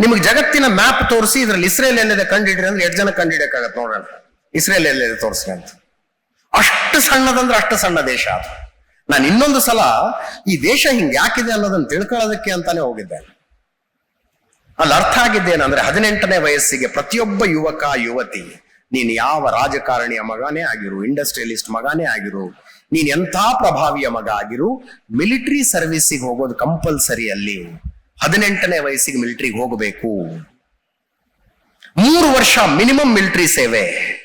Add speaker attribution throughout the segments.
Speaker 1: ನಿಮಗೆ ಜಗತ್ತಿನ ಮ್ಯಾಪ್ ತೋರಿಸಿ ಇದ್ರಲ್ಲಿ ಇಸ್ರೇಲ್ ಎಲ್ಲಿದೆ ಕಂಡಿಡ್ರಿ ಅಂದ್ರೆ ಎಷ್ಟು ಜನ ಕಂಡಿಡಿಯಕ್ಕಾಗತ್ತೆ ನೋಡೋಣ. ಇಸ್ರೇಲ್ ಎಲ್ಲಿದೆ ತೋರಿಸ್ರಿ ಅಂತ. ಅಷ್ಟು ಸಣ್ಣದಂದ್ರೆ ಅಷ್ಟು ಸಣ್ಣ ದೇಶ ಅದು. ನಾನು ಇನ್ನೊಂದು ಸಲ ಈ ದೇಶ ಹಿಂಗ್ ಯಾಕಿದೆ ಅನ್ನೋದನ್ನ ತಿಳ್ಕೊಳ್ಳೋದಕ್ಕೆ ಅಂತಾನೆ ಹೋಗಿದ್ದೆ. ಅಲ್ಲಿ, ಅರ್ಥ ಆಗಿದ್ದೇನಂದ್ರೆ ಹದಿನೆಂಟನೇ ವಯಸ್ಸಿಗೆ ಪ್ರತಿಯೊಬ್ಬ ಯುವಕ, ಯುವತಿ, ನೀನ್ ಯಾವ ರಾಜಕಾರಣಿಯ ಮಗನೇ ಆಗಿರು ಇಂಡಸ್ಟ್ರಿಯಲಿಸ್ಟ್ ಮಗನೇ ಆಗಿರು, ನೀನ್ ಎಂಥ ಪ್ರಭಾವಿಯ ಮಗ ಆಗಿರು ಮಿಲಿಟರಿ ಸರ್ವಿಸ್ಗೆ ಹೋಗೋದು ಕಂಪಲ್ಸರಿ ಅಲ್ಲಿ. ಹದಿನೆಂಟನೇ ವಯಸ್ಸಿಗೆ ಮಿಲಿಟರಿಗೆ ಹೋಗಬೇಕು. ಮೂರು ವರ್ಷ ಮಿನಿಮಮ್ ಮಿಲಿಟರಿ ಸೇವೆ.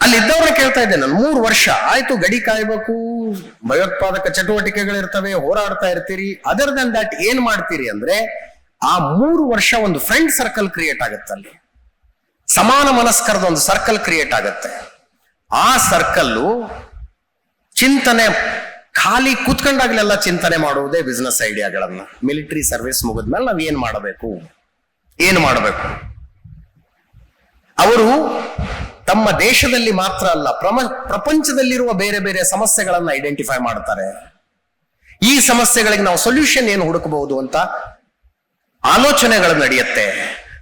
Speaker 1: ಅಲ್ಲಿ ಇದ್ದವ್ರನ್ನ ಕೇಳ್ತಾ ಇದ್ದೆ ನಾನು, ಮೂರು ವರ್ಷ. ಆಯ್ತು, ಗಡಿ ಕಾಯ್ಬೇಕು. ಭಯೋತ್ಪಾದಕ ಚಟುವಟಿಕೆಗಳಿರ್ತವೆ, ಹೋರಾಡ್ತಾ ಇರ್ತೀರಿ. ಅದರ್ ದನ್ ದಟ್ ಏನ್ ಮಾಡ್ತೀರಿ ಅಂದ್ರೆ, ಆ ಮೂರು ವರ್ಷ ಒಂದು ಫ್ರೆಂಡ್ ಸರ್ಕಲ್ ಕ್ರಿಯೇಟ್ ಆಗುತ್ತೆ ಅಲ್ಲಿ. ಸಮಾನ ಮನಸ್ಕರದ ಒಂದು ಸರ್ಕಲ್ ಕ್ರಿಯೇಟ್ ಆಗುತ್ತೆ. ಆ ಸರ್ಕಲ್ಲು ಚಿಂತನೆ ಖಾಲಿ ಕೂತ್ಕೊಂಡಾಗ್ಲೆಲ್ಲ ಚಿಂತನೆ ಮಾಡುವುದೇ ಬಿಸ್ನೆಸ್ ಐಡಿಯಾಗಳನ್ನ ಮಿಲಿಟರಿ ಸರ್ವಿಸ್ ಮುಗಿದ್ಮೇಲೆ ನಾವು ಏನ್ ಮಾಡಬೇಕು? ಏನ್ ಮಾಡಬೇಕು? ಅವರು ತಮ್ಮ ದೇಶದಲ್ಲಿ ಮಾತ್ರ ಅಲ್ಲ, ಪ್ರಮ, ಪ್ರಪಂಚದಲ್ಲಿರುವ ಬೇರೆ ಬೇರೆ ಸಮಸ್ಯೆಗಳನ್ನ ಐಡೆಂಟಿಫೈ ಮಾಡ್ತಾರೆ. ಈ ಸಮಸ್ಯೆಗಳಿಗೆ ನಾವು ಸೊಲ್ಯೂಷನ್ ಏನು ಹುಡುಕಬಹುದು ಅಂತ ಆಲೋಚನೆಗಳು ನಡೆಯುತ್ತೆ.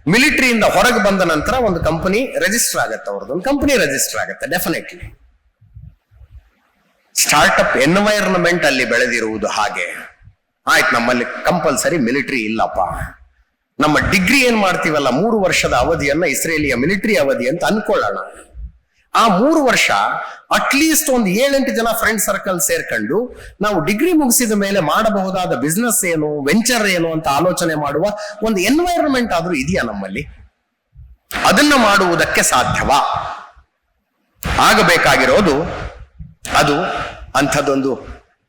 Speaker 1: ಮಿಲಿಟರಿಯಿಂದ ಹೊರಗೆ ಬಂದ ನಂತರ ಒಂದು ಕಂಪನಿ ರಿಜಿಸ್ಟರ್ ಆಗುತ್ತೆ ಅವ್ರದ್ದು. ಒಂದು ಕಂಪನಿ ರಿಜಿಸ್ಟರ್ ಆಗುತ್ತೆ ಡೆಫಿನೆಟ್ಲಿ ಸ್ಟಾರ್ಟ್ಅಪ್ ಎನ್ವೈರನ್ಮೆಂಟ್ ಅಲ್ಲಿ ಬೆಳೆದಿರುವುದು ಹಾಗೆ. ಆಯ್ತು, ನಮ್ಮಲ್ಲಿ ಕಂಪಲ್ಸರಿ ಮಿಲಿಟರಿ ಇಲ್ಲಪ್ಪ. ನಮ್ಮ ಡಿಗ್ರಿ ಏನ್ ಮಾಡ್ತೀವಲ್ಲ, ಮೂರು ವರ್ಷದ ಅವಧಿಯನ್ನ ಇಸ್ರೇಲಿಯ ಮಿಲಿಟರಿ ಅವಧಿ ಅಂತ ಅನ್ಕೊಳ್ಳೋಣ. ಆ ಮೂರು ವರ್ಷ ಅಟ್ಲೀಸ್ಟ್ ಒಂದು ಏಳೆಂಟು ಜನ ಫ್ರೆಂಡ್ ಸರ್ಕಲ್ ಸೇರ್ಕೊಂಡು ನಾವು ಡಿಗ್ರಿ ಮುಗಿಸಿದ ಮೇಲೆ ಮಾಡಬಹುದಾದ ಬಿಸ್ನೆಸ್ ಏನು ವೆಂಚರ್ ಏನು ಅಂತ ಆಲೋಚನೆ ಮಾಡುವ ಒಂದು ಎನ್ವೈರನ್ಮೆಂಟ್ ಆದ್ರೂ ಇದೆಯಾ ನಮ್ಮಲ್ಲಿ? ಅದನ್ನ ಮಾಡುವುದಕ್ಕೆ ಸಾಧ್ಯವಾ? ಆಗಬೇಕಾಗಿರೋದು ಅದು ಅಂಥದ್ದೊಂದು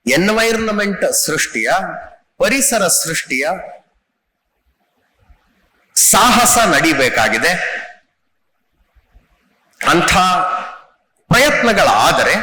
Speaker 1: ಎನ್ವೈರನ್ಮೆಂಟ್ ಸೃಷ್ಟಿಯ ಪರಿಸರ ಸೃಷ್ಟಿಯ ಸಾಹಸ ನಡಿಬೇಕಾಗಿದೆ. ಅಂಥ ಪ್ರಯತ್ನಗಳಾದರೆ